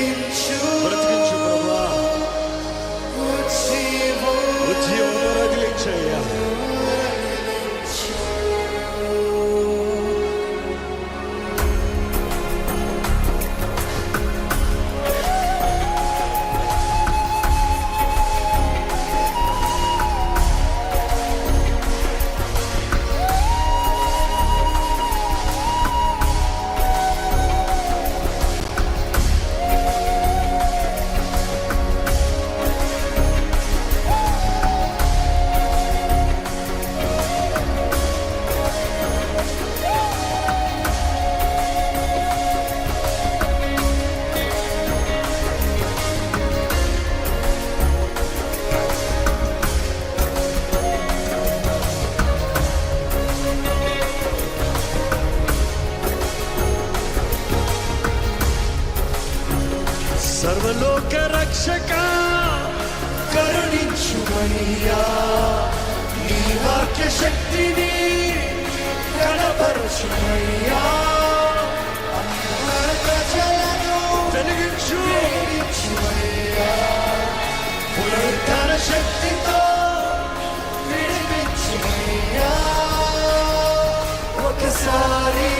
into సర్వలోక రక్షక కరుణించుమయ్యా నీ వాక్య శక్తిని కనపరచుమయ్యా వెలిగించు. పునరుద్ధరణ శక్తితో విడిపించుమయ్యా ఒకసారి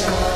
shine.